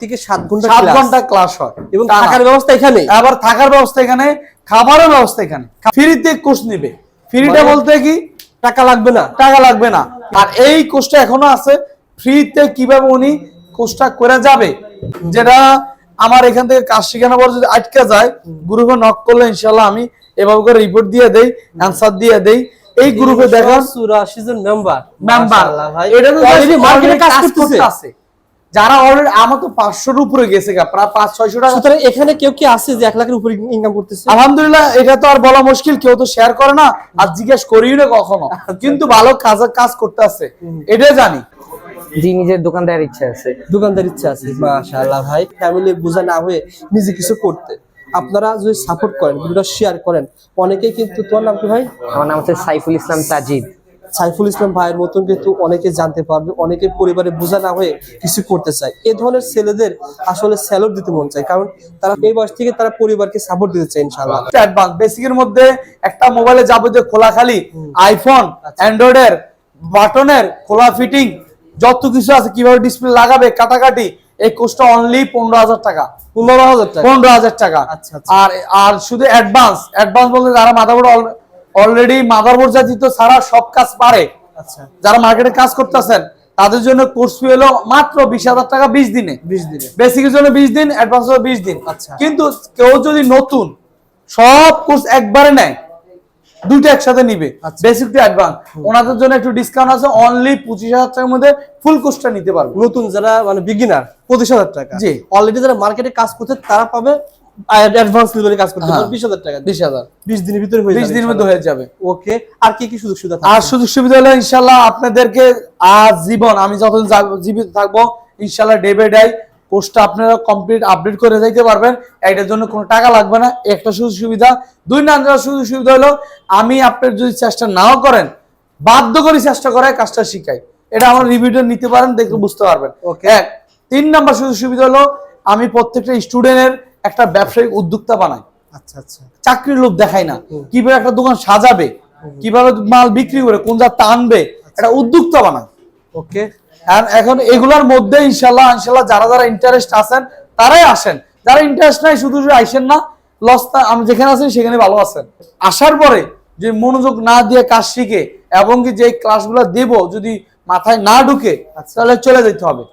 থেকে সাত ঘণ্টা সাত ঘণ্টা ক্লাস হয়। এবং থাকার ব্যবস্থা এখানে আবার থাকার ব্যবস্থা এখানে খাবারের ব্যবস্থা এখানে। ফ্রিতে কোর্স নিবে। ফ্রিটা মানে- বলতে কি? টাকা লাগবে না। টাকা লাগবে না। আর এই কোর্সটা এখনও আছে। ফ্রিতে কীভাবে উনি কোর্সটা করে যাবে? যেটা আমার এখান থেকে কাজ শেখানোর পর যদি আটকে যায় গ্রুপে নক করলে ইনশাল্লাহ আমি এভাবে করে রিপোর্ট দিয়ে দেই অ্যান্সার দিয়ে দেই। এই গ্রুপে দেখার চুরাশি জন মেম্বার নাম্বার ভাই। এটা তো মার্কেটে কাজ করতেছে। আছে। যারা অলরেডি আমার তো পাঁচশোর উপরে গেছে গা, প্রায় পাঁচ ছয়শো টাকা। সুতরাং এখানে কেউ কি আছে যে এক লাখের উপরে ইনকাম করতেছে? আলহামদুলিল্লাহ এটা তো আর বলা মুশকিল কেউ তো শেয়ার করে না আর জিজ্ঞেস করিও না কখনো। কিন্তু ভালো কাজ কাজ করতে আছে। এটা জানি। জি নিজের ইচ্ছা আছে। দোকানদার ইচ্ছা আছে। মাশাআল্লাহ ভাই ফ্যামিলি বোঝা না হয়ে নিজে কিছু করতে। আপনারা যদি সাপোর্ট করেন ভিডিওটা শেয়ার করেন অনেকেই কিন্তু তোমার নাম কি ভাই? আমার নাম হচ্ছে সাইফুল ইসলাম তাজিদ। সাইফুল ইসলাম ভাইয়ের মতন কিন্তু অনেকে জানতে পারবে অনেকে পরিবারে বোঝা না হয়ে কিছু করতে চায়। এ ধরনের ছেলেদের আসলে স্যালুট দিতে মন চায় কারণ তারা এই বয়স থেকে তারা পরিবারকে সাপোর্ট দিতে চায় ইনশাআল্লাহ। অ্যাডভান্স বেসিকের মধ্যে একটা মোবাইলে যাবতীয় খোলা খালি আইফোন অ্যান্ড্রয়েডের বাটনের খোলা ফিটিং যত কিছু আছে কীভাবে ডিসপ্লে লাগাবে কাটাকাটি এই কোর্সটা অনলি পনেরো হাজার টাকা। পনেরো হাজার টাকা। পনেরো হাজার টাকা। আচ্ছা, আচ্ছা। আর আর শুধু অ্যাডভান্স অ্যাডভান্স বলতে যারা মাদারবোর্ড অলরেডি মাদারবোর্ড জাতীয় ছাড়া সব কাজ পারে। আচ্ছা। যারা মার্কেটে কাজ করতেছেন তাদের জন্য কোর্স ফি হলো মাত্র বিশ হাজার টাকা বিশ দিনে। বিশ দিনে। বেসিকের জন্য বিশ দিন অ্যাডভান্স হলো বিশ দিন। আচ্ছা। কিন্তু কেউ যদি নতুন সব কোর্স একবারে নেয় দুইটা একসাথে নিবে। বেসিক টু অ্যাডভান্স ওনাদের জন্য একটু ডিসকাউন্ট আছে অনলি পঁচিশ হাজার টাকার মধ্যে ফুল কোর্সটা নিতে পারবে। নতুন যারা মানে বিগিনার পঁচিশ হাজার টাকা। জি। অলরেডি যারা মার্কেটে কাজ করতে তারা পাবে অ্যাডভান্স লেভেলে কাজ করতে হ্যাঁ। পারবে বিশ হাজার টাকা বিশ হাজার। বিশ দিনের ভিতরে হয়ে যাবে দিনের মধ্যে হয়ে যাবে। ওকে আর কি কি সুযোগ সুবিধা আর সুযোগ সুবিধা হলো ইনশাল্লাহ আপনাদেরকে আজ জীবন আমি যতদিন জীবিত থাকব ইনশাল্লাহ ডে বাই ডে কোর্সটা আপনারা কমপ্লিট আপডেট করে যাইতে পারবেন। এটার জন্য কোনো টাকা লাগবে না। একটা সুযোগ সুবিধা। দুই নাম্বার সুযোগ সুবিধা হলো আমি আপনার যদি চেষ্টা নাও করেন বাধ্য করে চেষ্টা করায় কাজটা শিখাই। এটা আমার রিভিউটা নিতে পারেন দেখে বুঝতে পারবেন. এক তিন নাম্বার সুযোগ সুবিধা হলো আমি প্রত্যেকটা স্টুডেন্টের একটা ব্যবসায়িক উদ্যোক্তা বানায়। আচ্ছা আচ্ছা। চাকরির লোক দেখায় না। কীভাবে একটা দোকান সাজাবে কীভাবে মাল বিক্রি করে কোন যা টানবে একটা উদ্যোক্তা বানায়। ওকে। আর এখন এগুলার মধ্যে ইনশাল্লাহ ইনশাল্লাহ যারা যারা ইন্টারেস্ট আছেন তারাই আসেন। যারা ইন্টারেস্ট নাই শুধু শুধু আইসেন না লস আমি যেখানে আছেন সেখানে ভালো আছেন। আসার পরে যে মনোযোগ না দিয়ে কাজ শিখে এবং কি যে ক্লাসগুলো দেব যদি মাথায় না ঢুকে তাহলে চলে যেতে হবে।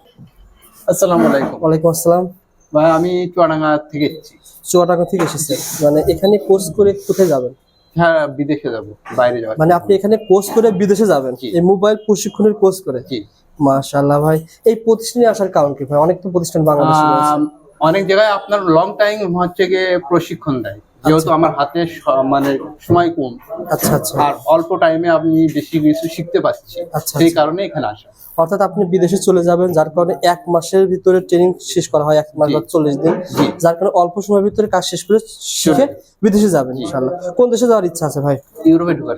আসসালামু আলাইকুম। ওয়ালাইকুম আসসালাম। ভাই আমি চুয়াডাঙ্গা থেকে এসেছি। চুয়াডাঙ্গা থেকে এসেছে মানে এখানে কোর্স করে কোথায় যাবেন? হ্যাঁ বিদেশে যাব বাইরে যাওয়ার মানে আপনি এখানে কোর্স করে বিদেশে যাবেন? এই মোবাইল প্রশিক্ষণের কোর্স করে? জি। মাশাআল্লাহ ভাই এই প্রতিষ্ঠানে আসার কারণ কি ভাই? অনেক তো প্রতিষ্ঠান বাংলাদেশে। অনেক জায়গায় আপনার লং টাইম হচ্ছে গিয়ে প্রশিক্ষণ দেয়। যেহেতু আমার হাতে মানে সময় কম। আচ্ছা আচ্ছা। আর অল্প টাইমে আপনি বেশি কিছু শিখতে পারছি আচ্ছা, সেই আচ্ছা। কারণে এখানে আসা। অর্থাৎ আপনি বিদেশে চলে যাবেন যার কারণে এক মাসের ভিতরে ট্রেনিং শেষ করা হয় এক মাস বা চল্লিশ দিন। যার কারণে অল্প সময়ের ভিতরে কাজ শেষ করে শিখে বিদেশে যাবেন ইনশাল্লাহ কোন দেশে যাওয়ার ইচ্ছা আছে ভাই? ইউরোপে ঢোকার।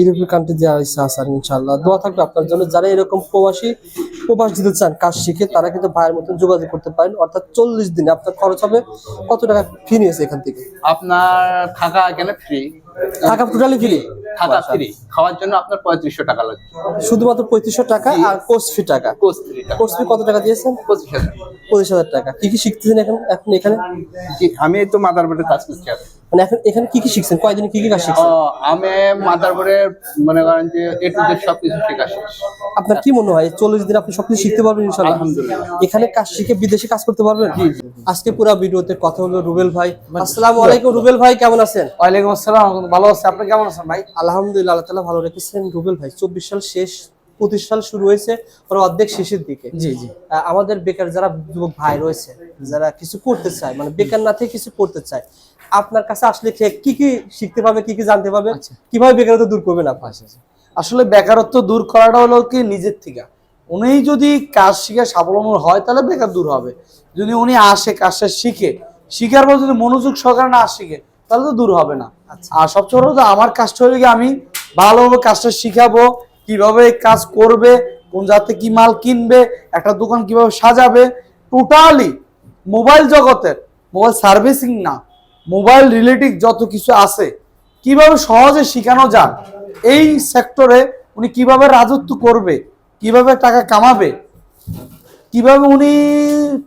ইউরোপীয় কান্ট্রি যাওয়ার ইচ্ছা আছে ইনশাল্লাহ দোয়া থাকবে আপনার জন্য। যারা এরকম প্রবাসী প্রবাস দিতে চান কাজ শিখে তারা কিন্তু ভাইয়ের মতন যোগাযোগ করতে পারেন। অর্থাৎ চল্লিশ দিনে আপনার খরচ হবে কত টাকা ফি নিয়েছে এখান থেকে? আপনার থাকা এখানে ফ্রি টাকা টোটালি ফ্রি থাকা ফ্রি খাওয়ার জন্য আপনার পঁয়ত্রিশশো টাকা লাগবে। শুধুমাত্র পঁয়ত্রিশশো টাকা আর কোর্স ফি টাকা। কোর্স ফি টাকা। কোর্স ফি কত টাকা দিয়েছেন? পঁচিশ হাজার। পঁচিশ হাজার টাকা। কি কি শিখতেছেন এখন এখন এখানে? আমি তো মাদার বোর্ডে কাজ করছি। মানে এখন এখানে কি কি শিখছেন? কয়দিনে কি কি কাজ শিখছেন? আমি মনে করেন যে এ টু জেড সবকিছু শেখা শেষ। আপনার কি মনে হয়? চল্লিশ দিন আপনি সবকিছু শিখতে পারবেন ইনশাল্লাহ আলহামদুলিল্লাহ। এখানে কাজ শিখে বিদেশে কাজ করতে পারবেন? আজকে পুরো ভিডিওতে কথা হলো রুবেল ভাই। আসসালামু আলাইকুম রুবেল ভাই কেমন আছেন? ওয়ালাইকুম আসসালাম ভালো আছে। আপনি কেমন আছেন ভাই? আলহামদুলিল্লাহ আল্লাহ তালা ভালো রেখেছেন। রুবেল ভাই চব্বিশ সাল শেষ পঁচিশ সাল শুরু হয়েছে ওর অর্ধেক শেষের দিকে। জি জি। আমাদের বেকার যারা যুবক ভাই রয়েছে যারা কিছু করতে চায় মানে বেকার না থেকে কিছু করতে চায় আপনার কাছে আসলে কি কি শিখতে পাবে কি কি জানতে পাবে আচ্ছা। কীভাবে বেকারত্ব দূর করবেন আপনি? আসলে বেকারত্ব দূর করাটা হলো কি নিজের থেকে। উনি যদি কাজ শিখে স্বাবলম্বন হয় তাহলে বেকার দূর হবে। যদি উনি আসে কাজটা শিখে শিখার পর যদি মনোযোগ সহকারে না শিখে তাহলে তো দূর হবে না। আর সবচেয়ে বড় আমার কাজটা হলো কি আমি ভালোভাবে কাজটা শিখাবো কীভাবে কাজ করবে কোন জাতে কি মাল কিনবে একটা দোকান কীভাবে সাজাবে। টোটালি মোবাইল জগতের মোবাইল সার্ভিসিং না। মোবাইল রিলেটিভ যত কিছু আছে, কীভাবে সহজে শেখানো যায়, এই সেক্টরে উনি কীভাবে রাজত্ব করবে, কীভাবে টাকা কামাবে, কীভাবে উনি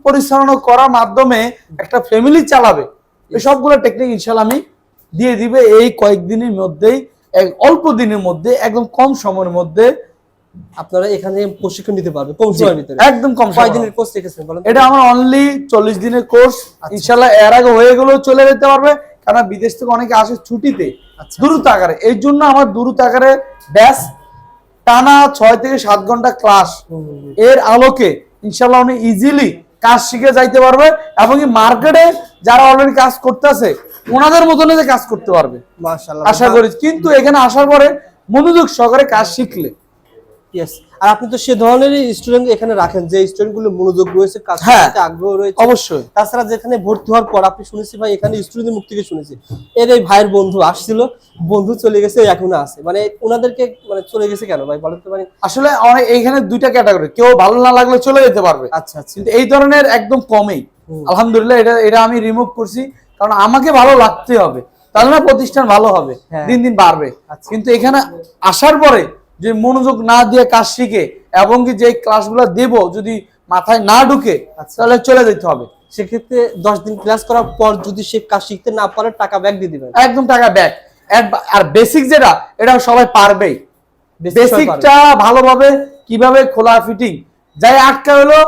পরিচালনা করার মাধ্যমে একটা ফ্যামিলি চালাবে, এই সবগুলো টেকনিক ইনশাল্লাহ আমি দিয়ে দিবে এই কয়েকদিনের মধ্যেই অল্প দিনের মধ্যে, একদম কম সময়ের মধ্যে আপনারা এখানে প্রশিক্ষণ নিতে পারবে কম সময়ের ভিতরে। একদম কম কয় দিনের কোর্স রেখেছেন বলেন এটা আমার অনলি চল্লিশ দিনের কোর্স ইনশাল্লাহ এর আগে হয়ে গেলেও চলে যেতে পারবে কারণ বিদেশ থেকে অনেকে আসে ছুটিতে। আচ্ছা। দ্রুত আকারে। এই জন্য আমার দ্রুত আকারে ব্যাস টানা ছয় থেকে সাত ঘণ্টা ক্লাস। এর আলোকে ইনশাল্লাহ উনি ইজিলি কাজ শিখে যাইতে পারবে এবং মার্কেটে যারা অলরেডি কাজ করতেছে ওনাদের মতন যে কাজ করতে পারবে। আশা করি। কিন্তু এখানে আসার পরে মনোযোগ সহকারে কাজ শিখলে। ইয়েস আর আপনি তো সে ধরনেরই স্টুডেন্ট এখানে রাখেন যে স্টুডেন্টগুলো মনোযোগ রয়েছে কাজ হ্যাঁ। করতে আগ্রহ রয়েছে। অবশ্যই। তাছাড়া যেখানে ভর্তি হওয়ার পর আপনি শুনেছি ভাই এখানে স্টুডেন্টের মুখ থেকে শুনেছি এর এই ভাইয়ের বন্ধু আসছিল বন্ধু চলে গেছে এখনও আছে। মানে ওনাদেরকে মানে চলে গেছে কেন ভাই বলেন তো মানে? আসলে অনেক এইখানে দুইটা ক্যাটাগরি কেউ ভালো না লাগলে চলে যেতে পারবে। আচ্ছা আচ্ছা। কিন্তু এই ধরনের একদম কমেই। আলহামদুলিল্লাহ এটা এটা আমি রিমুভ করছি কারণ আমাকে ভালো লাগতে হবে। তাহলে না প্রতিষ্ঠান ভালো হবে। হ্যাঁ। দিন দিন বাড়বে। আচ্ছা। কিন্তু এখানে আসার পরে যে মনোযোগ না দিয়ে কাজ শিখে এবং কি যে ক্লাসগুলো দেব যদি মাথায় না ঢুকে আচ্ছা। তাহলে চলে যেতে হবে। সেক্ষেত্রে দশ দিন ক্লাস করার পর যদি সে কাজ শিখতে না পারে টাকা ব্যাক দিয়ে দিবেন? একদম টাকা ব্যাক আর বেসিক যেটা এটা সবাই পারবেই। বেসিকটা ভালোভাবে কীভাবে খোলা ফিটিং যাই আটকা হলো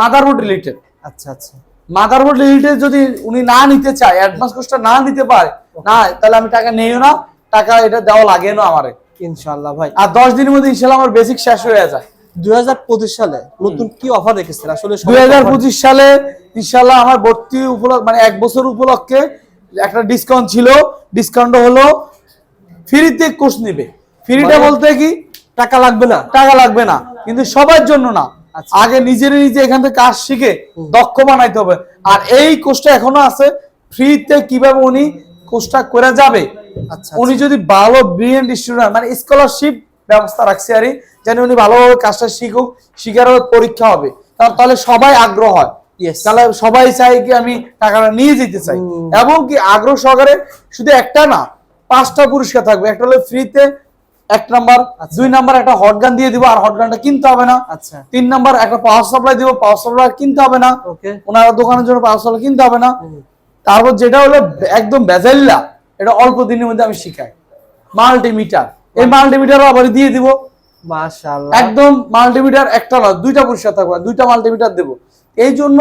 মাদারবোর্ড রিলেটেড আচ্ছা আচ্ছা। মাদারবোর্ড রিলেটেড যদি উনি না নিতে চায় অ্যাডভান্স কোর্সটা না নিতে পারে না তাহলে আমি টাকা নেইও না টাকা এটা দেওয়া লাগে না আমারে। ইনশাআল্লাহ ভাই। আর দশ দিনের মধ্যে ইনশাল্লাহ আমার বেসিক শেষ হয়ে যায়। দুই হাজার পঁচিশ সালে নতুন কি অফার রেখেছেন? আসলে দুই হাজার পঁচিশ সালে ইনশাআল্লাহ আমার ভর্তি উপলক্ষ মানে এক বছর উপলক্ষে একটা ডিসকাউন্ট ছিল। ডিসকাউন্ট হলো ফ্রিতে কোর্স নিবে। ফ্রিটা মানে- বলতে কি টাকা লাগবে না। টাকা লাগবে না। কিন্তু সবার জন্য না। আচ্ছা। আগে নিজের নিজে এখান থেকে কাজ শিখে দক্ষ বানাইতে হবে। আর এই কোর্সটা এখনও আছে। ফ্রিতে কীভাবে উনি কোর্সটা করে যাবে। আচ্ছা উনি যদি ভালো ব্রিলিয়েন্ট স্টুডেন্ট মানে স্কলারশিপ ব্যবস্থা রাখছে আর যেন উনি ভালোভাবে কাজটা শিখুক শিখার পরীক্ষা হবে। তার- তাহলে সবাই আগ্রহ হয়। তাহলে সবাই চাই কি আমি টাকাটা নিয়ে যেতে চাই। এবং কি আগ্রহ সহকারে শুধু একটা না পাঁচটা পুরস্কার থাকবে। একটা হলো ফ্রিতে এক নাম্বার আচ্ছা। দুই নাম্বার একটা হটগান দিয়ে দিব আর হটগানটা কিনতে হবে না। আচ্ছা। তিন নাম্বার একটা পাওয়ার সাপ্লাই দিব পাওয়ার সাপ্লাই কিনতে হবে না। ওকে ওনারা দোকানের জন্য পাওয়ার সাপ্লাই কিনতে হবে না। তারপর যেটা হলো একদম বেজাল্লা এটা অল্প দিনের মধ্যে আমি শিখাই। মাল্টিমিটার এই মাল্টিমিটারও আবার দিয়ে দিব। মাশাআল্লাহ। একদম মাল্টিমিটার একটা না দুইটা পরিষ্কার থাকবে দুইটা মাল্টিমিটার দেব। এই জন্য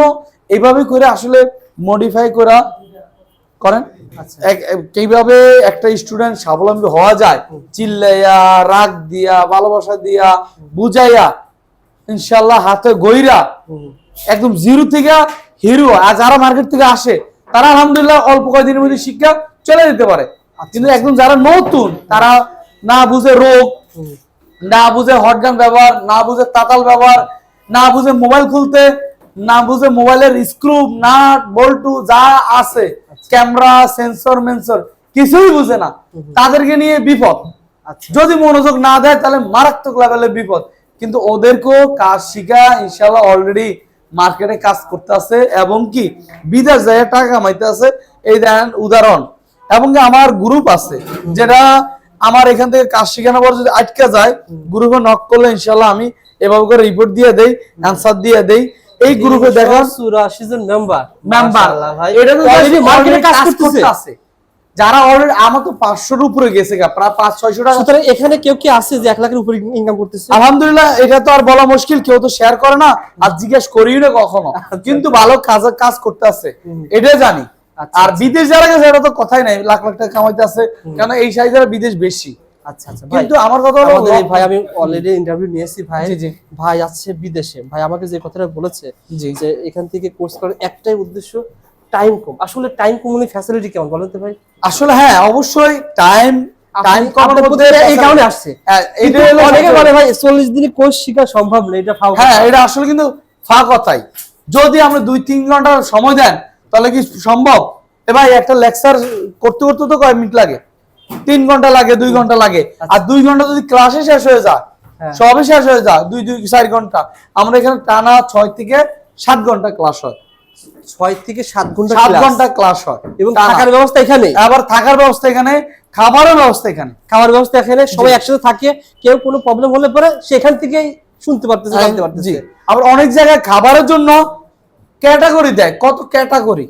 এইভাবে করে আসলে মডিফাই করা করেন। আচ্ছা। কীভাবে একটা স্টুডেন্ট স্বাবলম্বী হওয়া যায়। চিল্লাইয়া রাগ দিয়া ভালোবাসা দিয়া বুঝাইয়া ইনশাল্লাহ হাতে গইরা একদম জিরো থেকে হিরো আর যারা মার্কেট থেকে আসে তারা আলহামদুলিল্লাহ অল্প কয়েকদিনের মধ্যে শিক্ষা চলে যেতে পারে। কিন্তু একদম যারা নতুন তারা না বুঝে রোগ না বুঝে হটগান ব্যবহার না বুঝে তাতাল ব্যবহার না বুঝে মোবাইল খুলতে না বুঝে মোবাইলের স্ক্রু নাট বল্টু যা আছে ক্যামেরা সেন্সর মেন্সর কিছুই বুঝে না। তাদেরকে নিয়ে বিপদ। আচ্ছা। যদি মনোযোগ না দেয় তাহলে মারাত্মক লেভেলের বিপদ। কিন্তু ওদেরকেও কাজ শিখা ইনশাল্লাহ অলরেডি মার্কেটে কাজ করতে আছে এবং কি বিদেশ যায় টাকা কামাইতে আছে। এই দেন উদাহরণ। এবং আমার গ্রুপ আছে যেটা আমার এখান থেকে কাজ শেখানোর পর যদি আটকে যায় গ্রুপে নক করলে ইনশাল্লাহ আমি এভাবে করে রিপোর্ট দিয়ে দেই অ্যান্সার দিয়ে দেই। এই গ্রুপে দেখার চুরাশি জন মেম্বার মেম্বার এটা তো এ কাজ করতেছে। যারা অলরেডি আমার তো পাঁচশোর উপরে গেছে গা, প্রায় পাঁচ ছয়শো টাকা। সুতরাং এখানে কেউ কি আছে যে এক লাখের উপরে ইনকাম করতেছে? আলহামদুলিল্লাহ এটা তো আর বলা মুশকিল কেউ তো শেয়ার করে না আর জিজ্ঞেস করিও না কখনো। কিন্তু ভালো কাজ কাজ করতে আছে। এটাই জানি। আচ্ছা, আর বিদেশ যারা গেছে এটা তো কথাই নাই লাখ লাখ টাকা কামাইতে আছে। কেন এই সাইজের বিদেশ বেশি। আচ্ছা আচ্ছা কিন্তু আমার কথা হলো ভাই আমি অলরেডি ইন্টারভিউ নিয়েছি ভাই। জি, জি। ভাই আছে বিদেশে। ভাই আমাকে যে কথাটা বলেছে। যে এখান থেকে কোর্স করার একটাই উদ্দেশ্য টাইম কম। আসলে টাইম কম মানে ফ্যাসিলিটি কেমন বলেন তো ভাই? আসলে হ্যাঁ অবশ্যই টাইম টাইম এই কারণে আসছে। হ্যাঁ, হলো অনেকে বলে ভাই চল্লিশ দিনে কোর্স শেখা সম্ভব না এটা হ্যাঁ এটা আসলে কিন্তু ফা কথাই। যদি আমরা দুই তিন ঘণ্টা সময় দেন তাহলে কি সম্ভব? এ ভাই একটা লেকচার করতে করতে তো কয় মিনিট লাগে। তিন ঘণ্টা লাগে দুই ঘণ্টা লাগে। আর দুই ঘণ্টা যদি ক্লাসে শেষ হয়ে যায় হ্যাঁ। সবে শেষ হয়ে যায় দুই দুই চার ঘণ্টা। আমরা এখানে টানা ছয় থেকে সাত ঘণ্টা ক্লাস হয়। ছয় থেকে সাত ঘণ্টা সাত। ঘণ্টা ক্লাস হয়। এবং। থাকার ব্যবস্থা এখানে? আবার থাকার ব্যবস্থা এখানে খাবারের ব্যবস্থা এখানে। খাওয়ার ব্যবস্থা এখানে সবাই একসাথে থাকে কেউ কোনো প্রবলেম হলে পরে সেখান থেকেই শুনতে পারতেছে জানতে পারতেছে। আবার অনেক জায়গায় খাবারের জন্য ক্যাটাগরি দেয় কত ক্যাটাগরি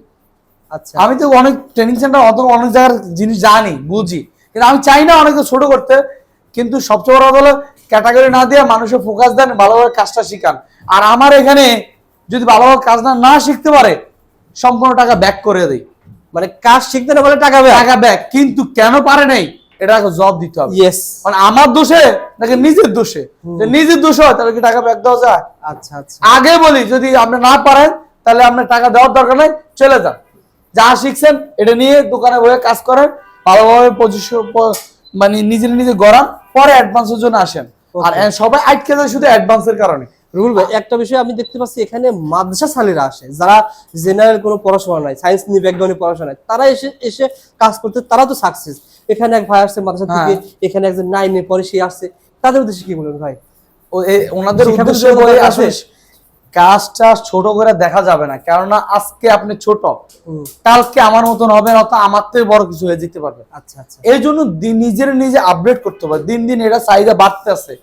আচ্ছা। আমি তো অনেক ট্রেনিং সেন্টার অত অনেক জায়গার জিনিস জানি বুঝি। কিন্তু আমি চাই না অনেকে ছোট করতে কিন্তু সবচেয়ে বড় কথা হলো ক্যাটাগরি না দিয়ে মানুষের ফোকাস দেন ভালোভাবে কাজটা শিখান। আর আমার এখানে যদি ভালোভাবে কাজ না না শিখতে পারে সম্পূর্ণ টাকা ব্যাক করে দেই। মানে কাজ শিখতে না বলে টাকা টাকা ব্যাক কিন্তু কেন পারে নাই এটা জব দিতে হবে। ইয়েস মানে আমার দোষে নাকি নিজের দোষে? নিজের দোষ হয় তাহলে কি টাকা ব্যাক দেওয়া যায়? আচ্ছা আচ্ছা। আগে বলি যদি আপনি না পারেন তাহলে আপনার টাকা দেওয়ার দরকার নাই চলে যান। যা শিখছেন এটা নিয়ে দোকানে কাজ করেন ভালোভাবে পজিশন মানে নিজের নিজে গড়ান পরে অ্যাডভান্সের জন্য আসেন। আর সবাই আটকে যায় শুধু অ্যাডভান্সের কারণে। রুল ভাই একটা বিষয় আমি দেখতে পাচ্ছি এখানে মাদ্রাসা সালিরা আসে যারা জেনারেল কোনো পড়াশোনা নাই সায়েন্স নিয়ে ব্যাকগ্রাউন্ডে পড়াশোনা নাই তারা এসে এসে কাজ করতে তারা তো সাকসেস এখানে এক ভাই আসছে মাদ্রাসা থেকে হ্যাঁ। এখানে একজন নাইনে পরে সে আসছে তাদের উদ্দেশ্যে কি বলবেন ভাই ও ওনাদের উদ্দেশ্যে? আসলে কাজটা ছোট করে দেখা যাবে না। কেননা আজকে আপনি ছোট। কালকে আমার মতন হবে না আমার থেকে বড় কিছু হয়ে যেতে পারবে। আচ্ছা আচ্ছা। এই জন্য নিজের নিজে আপডেট করতে হবে। দিন দিন এটা চাহিদা বাড়তে আছে।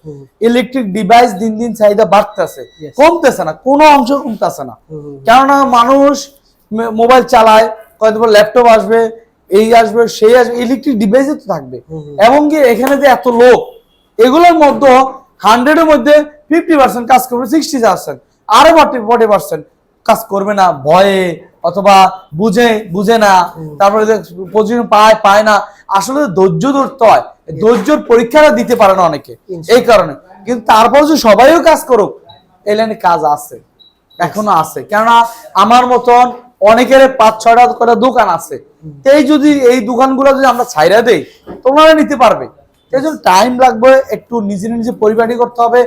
ইলেকট্রিক ডিভাইস দিন দিন চাহিদা বাড়তে আছে। কমতেছে না কোনো অংশ কমতেছে না। কেননা মানুষ মোবাইল চালায় কয়দিন পর ল্যাপটপ আসবে এই আসবে সেই আসবে ইলেকট্রিক ডিভাইসে তো থাকবে। হুম, হুম। এবং কি এখানে যে এত লোক এগুলোর মধ্যে হান্ড্রেডের মধ্যে ফিফটি পার্সেন্ট কাজ করবে সিক্সটি পার্সেন্ট আরও ফর্টি ফর্টি পার্সেন্ট কাজ করবে না ভয়ে অথবা বুঝে বুঝে না। তারপরে পজিশন পায় পায় না। আসলে ধৈর্য ধরতে হয়। ধৈর্যর পরীক্ষাটা দিতে পারে না অনেকে এই কারণে। কিন্তু তারপর যে সবাইও কাজ করুক এই লাইনে কাজ আছে। এখনও আছে। কেননা আমার মতন অনেকের পাঁচ ছয়টা করে দোকান আছে। এই যদি এই দোকানগুলো যদি আমরা ছাইরা দেই তোমরা নিতে পারবে। এই জন্য টাইম লাগবে একটু নিজে নিজে পরিপাটি করতে হবে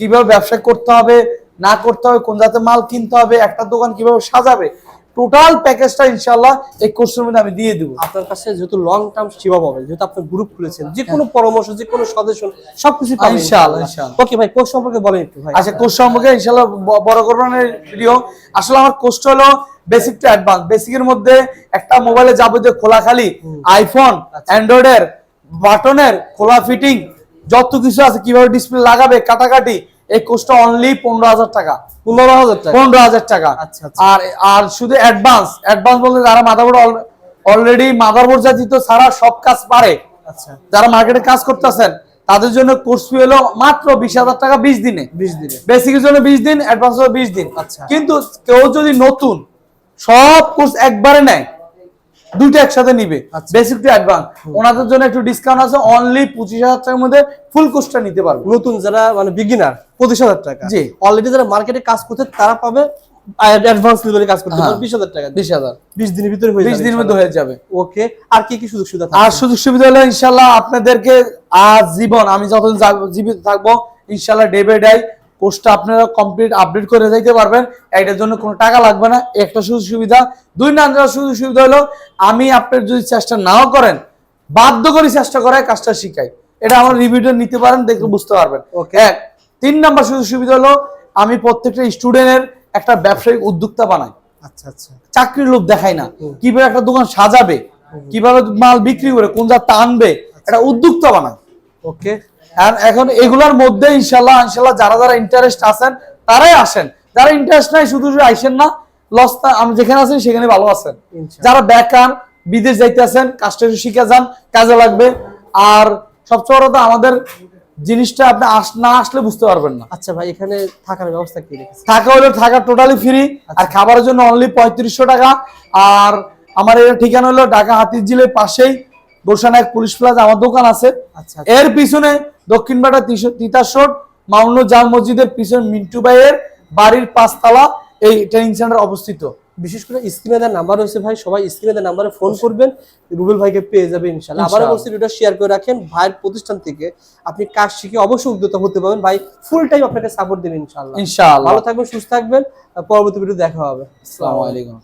কীভাবে ব্যবসা করতে হবে না করতে হবে কোন জাতের মাল কিনতে হবে একটা দোকান কীভাবে সাজাবে টোটাল প্যাকেজটা ইনশাল্লাহ এই কোর্সের মধ্যে আমি দিয়ে দিব। আপনার কাছে যেহেতু লং টার্ম সেবা পাবেন যেহেতু আপনি গ্রুপ খুলেছেন যে কোনো পরামর্শ যে কোনো সাজেশন সবকিছু পাবেন ইনশাআল্লাহ, ইনশাআল্লাহ। ওকে ভাই কোর্স সম্পর্কে বলেন একটু ভাই। আচ্ছা কোর্স সম্পর্কে ইনশাল্লাহ বড় করবানের ভিডিও আসলে আমার কোর্স হলো বেসিক টু অ্যাডভান্স বেসিকের মধ্যে একটা মোবাইলে যাবতীয় খোলা খালি আইফোন অ্যান্ড্রয়েডের বাটনের খোলা ফিটিং যত কিছু আছে কীভাবে ডিসপ্লে লাগাবে কাটাকাটি এই কোর্সটা অনলি পনেরো হাজার টাকা। পনেরো হাজার টাকা। পনেরো হাজার টাকা। আচ্ছা, আচ্ছা। আর আর শুধু অ্যাডভান্স অ্যাডভান্স বলতে যারা মাদারবোর্ড অলরেডি মাদারবোর্ড জাতীয় ছাড়া সব কাজ পারে আচ্ছা। যারা মার্কেটে কাজ করতেছেন তাদের জন্য কোর্স ফি হলো মাত্র বিশ হাজার টাকা বিশ দিনে। বিশ দিনে। বেসিকের জন্য বিশ দিন অ্যাডভান্স বিশ দিন। আচ্ছা। কিন্তু কেউ যদি নতুন সব কোর্স একবারে নেয় দুইটা একসাথে নিবে। বেসিক টু অ্যাডভান্স ওনাদের জন্য একটু ডিসকাউন্ট আছে অনলি পঁচিশ হাজার টাকার মধ্যে ফুল কোর্সটা নিতে পারবে। নতুন যারা মানে বিগিনার পঁচিশ হাজার টাকা। জি। অলরেডি যারা মার্কেটে কাজ করতে তারা পাবে অ্যাডভান্স লেভেলে কাজ করতে। হ্যাঁ। পারবে বিশ হাজার টাকা। বিশ হাজার। বিশ দিনের ভিতরে হয়ে বিশ দিনের মধ্যে হয়ে যাবে। ওকে। আর কি কি সুযোগ সুবিধা আর সুযোগ সুবিধা হলো ইনশাল্লাহ আপনাদেরকে আজ জীবন আমি যতদিন যাব- জীবিত থাকব ইনশাল্লাহ ডে বাই ডে কোর্সটা আপনারা কমপ্লিট আপডেট করে যাইতে পারবেন। এটার জন্য কোনো টাকা লাগবে না। একটা সুযোগ সুবিধা দুই নাম্বার সুযোগ সুবিধা হলো আমি আপনার যদি চেষ্টা নাও করেন বাধ্য করে চেষ্টা করায় কাজটা শিখাই। এটা আমার রিভিউটা নিতে পারেন দেখে বুঝতে পারবেন। ওকে এক তিন নাম্বার সুযোগ সুবিধা হলো আমি প্রত্যেকটা স্টুডেন্টের একটা ব্যবসায়িক উদ্যোক্তা বানাই। আচ্ছা আচ্ছা। চাকরির লোক দেখাই না। কীভাবে একটা দোকান সাজাবে কীভাবে মাল বিক্রি করে কোন জাতটা আনবে এটা উদ্যোক্তা বানায় ওকে আর এখন এগুলোর মধ্যে ইনশাল্লাহ ইনশাল্লাহ যারা যারা ইন্টারেস্ট আছেন তারাই আসেন। যারা ইন্টারেস্ট নাই শুধু শুধু আইসেন না লস আমি যেখানে আছেন সেখানে ভালো আছেন। যারা বেকার বিদেশ যাইতে আছেন কাজটা শিখে যান কাজে লাগবে। আর সবচেয়ে বড় আমাদের জিনিসটা আপনি আস না আসলে বুঝতে পারবেন না। আচ্ছা ভাই এখানে থাকার ব্যবস্থা কি রেখেছে থাকা হলো থাকা টোটালি ফ্রি আচ্ছা। আর খাবারের জন্য অনলি পঁয়ত্রিশশো টাকা। আর আমার এটা ঠিকানা হলো ঢাকা হাতির জিলের পাশেই। গোসানায়ক পুলিশ প্লাজা আমার দোকান আছে। আচ্ছা এর পিছনে দক্ষিণ বাটা তিতাসোট মাউন্ন জাম মসজিদের পিছনে মিন্টু ভাইয়ের বাড়ির পাঁচতলা এই ট্রেনিং সেন্টার অবস্থিত। বিশেষ করে স্ক্রিনে দেওয়ার নাম্বার রয়েছে ভাই সবাই স্ক্রিনে দেওয়ার নাম্বারে ফোন করবেন রুবেল ভাইকে পেয়ে যাবে ইনশাল্লাহ আবারও। বলছি ভিডিও শেয়ার করে রাখেন ভাইয়ের প্রতিষ্ঠান থেকে আপনি কাজ শিখে অবশ্যই উদ্যোক্তা হতে পারবেন। ভাই ফুল টাইম আপনাকে সাপোর্ট দেবেন ইনশাল্লাহ ইনশাআল্লাহ। ভালো থাকবেন সুস্থ থাকবেন পরবর্তী ভিডিও দেখা হবে। আসসালামু আলাইকুম।